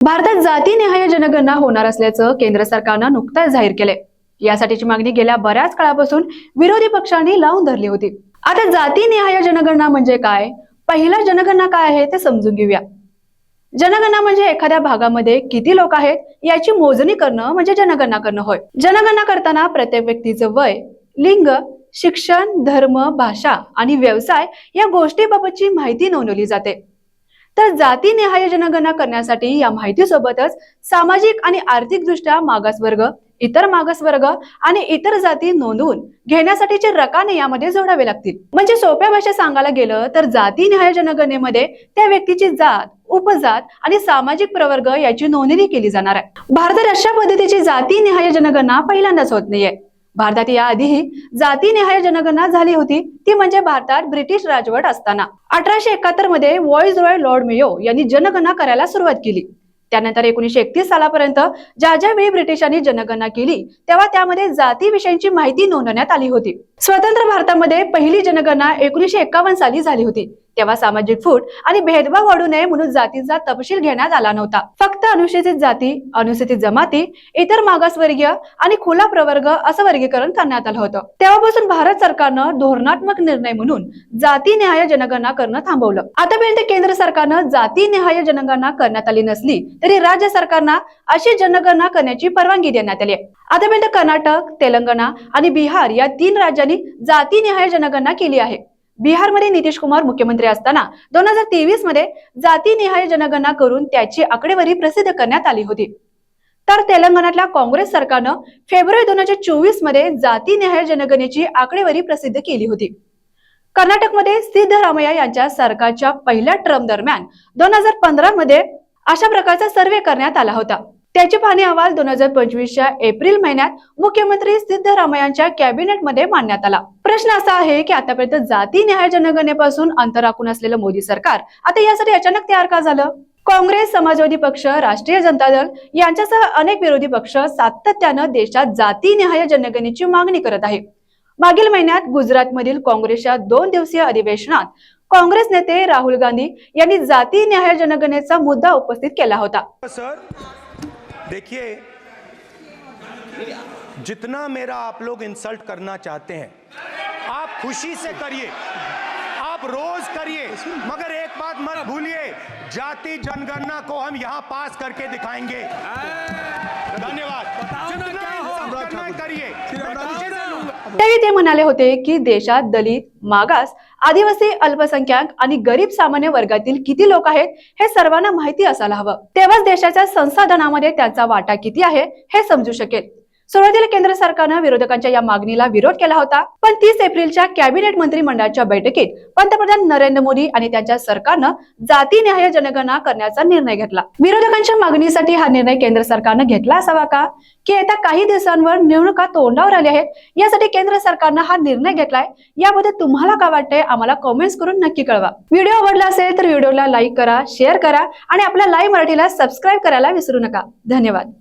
भारतात जातीनिहाय जनगणना होणार असल्याचं केंद्र सरकारनं नुकताच जाहीर केलंय. यासाठीची मागणी गेल्या बऱ्याच काळापासून विरोधी पक्षांनी लावून धरली होती. आता जातीनिहाय जनगणना म्हणजे काय? पहिला जनगणना काय आहे ते समजून घेऊया. जनगणना म्हणजे एखाद्या भागामध्ये किती लोक आहेत याची मोजणी करणं म्हणजे जनगणना करणं होय. जनगणना करताना प्रत्येक व्यक्तीचं वय लिंग शिक्षण धर्म भाषा आणि व्यवसाय या गोष्टीबाबतची माहिती नोंदवली जाते. तर जातीनिहाय जनगणना करण्यासाठी या माहितीसोबतच सामाजिक आणि आर्थिकदृष्ट्या मागासवर्ग इतर मागासवर्ग आणि इतर जाती नोंदवून घेण्यासाठीचे रकाने यामध्ये जोडावे लागतील. म्हणजे सोप्या भाषेत सांगायला गेलं तर जातीनिहाय जनगणनेमध्ये त्या व्यक्तीची जात उपजात आणि सामाजिक प्रवर्ग याची नोंदणी केली जाणार आहे. भारतात अशा पद्धतीची जातीनिहाय जनगणना पहिल्यांदाच होत नाहीये. भारतात याआधीही जातीनिहाय जनगणना झाली होती. ती म्हणजे भारतात ब्रिटिश राजवट असताना. अठराशे एकाहत्तरमध्ये वॉइस रॉय लॉर्ड मेयो यांनी जनगणना करायला सुरुवात केली. त्यानंतर एकोणीशे एकतीस सालापर्यंत ज्या ज्या वेळी ब्रिटिशांनी जनगणना केली तेव्हा त्यामध्ये जातीविषयीची माहिती नोंदवण्यात आली होती. स्वतंत्र भारतामध्ये पहिली जनगणना एकोणीशे एकावन्न साली झाली होती. तेव्हा सामाजिक फूट आणि भेदभाव वाढू नये म्हणून जातीचा तपशील घेण्यात आला नव्हता. फक्त अनुसूचित जाती अनुसूचित जमाती इतर मागासवर्गीय आणि खुला प्रवर्ग असं वर्गीकरण करण्यात आलं होतं. तेव्हापासून भारत सरकारनं धोरणात्मक निर्णय म्हणून जातीनिहाय जनगणना करणं थांबवलं. आतापर्यंत केंद्र सरकारनं जातीनिहाय जनगणना करण्यात आली नसली तरी राज्य सरकारना अशी जनगणना करण्याची परवानगी देण्यात आली आतापर्यंत कर्नाटक तेलंगणा आणि बिहार या तीन राज्यांनी जातीनिहाय जनगणना केली आहे. बिहारमध्ये नितीश कुमार मुख्यमंत्री असताना दोन हजार तेवीसमध्ये जातीनिहाय जनगणना करून त्याची आकडेवारी प्रसिद्ध करण्यात आली होती. तर तेलंगणातल्या काँग्रेस सरकारनं फेब्रुवारी दोन हजार चोवीसमध्ये जातीनिहाय जनगणनेची आकडेवारी प्रसिद्ध केली होती. कर्नाटकमध्ये सिद्धरामय्या यांच्या सरकारच्या पहिल्या टर्म दरम्यान दोन हजार पंधरा मध्ये अशा प्रकारचा सर्वे करण्यात आला होता. त्याचे पाहणी अहवाल दोन हजार पंचवीसच्या एप्रिल महिन्यात मुख्यमंत्री सिद्धरामय्यांच्या कॅबिनेटमध्ये मांडण्यात आला. प्रश्न असा आहे की आतापर्यंत जाती न्याय जनगणनेपासून अंतर राखून असलेलं मोदी सरकार आता यासाठी अचानक तयार का झालं? काँग्रेस समाजवादी पक्ष राष्ट्रीय जनता दल यांच्यासह अनेक विरोधी पक्ष सातत्यानं देशात जाती न्याय जनगणनेची मागणी करत आहे मागील महिन्यात गुजरातमधील काँग्रेसच्या दोन दिवसीय अधिवेशनात काँग्रेस नेते राहुल गांधी यांनी जाती न्याय जनगणनेचा मुद्दा उपस्थित केला होता. सर देखिए जितना मेरा आप लोग इंसल्ट करना चाहते हैं आप खुशी से करिए आप रोज करिए मगर एक बात मत भूलिए जाति जनगणना को हम यहाँ पास करके दिखाएँगे। धन्यवाद। करिए मैं खुशी से लूँगा। त्यावेळी ते म्हणाले होते की देशात दलित मागास आदिवासी अल्पसंख्याक आणि गरीब सामान्य वर्गातील किती लोक आहेत हे सर्वांना माहिती असायला हवं. तेव्हाच देशाच्या संसाधनामध्ये त्याचा वाटा किती आहे हे समजू शकेल. सुरुवातीला केंद्र सरकारनं विरोधकांच्या या मागणीला विरोध केला होता. पण तीस एप्रिलच्या कॅबिनेट मंत्रिमंडळाच्या बैठकीत पंतप्रधान नरेंद्र मोदी आणि त्यांच्या सरकारनं जातीनिहाय जनगणना करण्याचा निर्णय घेतला. विरोधकांच्या मागणीसाठी हा निर्णय केंद्र सरकारनं घेतला असावा का? की येत्या काही दिवसांवर निवडणुका तोंडावर आल्या आहेत? यासाठी केंद्र सरकारनं हा निर्णय घेतलाय. याबद्दल तुम्हाला काय वाटतंय? आम्हाला कमेंट्स करून नक्की कळवा. व्हिडिओ आवडला असेल तर व्हिडिओला लाईक करा शेअर करा आणि आपल्या लाईव्ह मराठीला सबस्क्राईब करायला विसरू नका. धन्यवाद.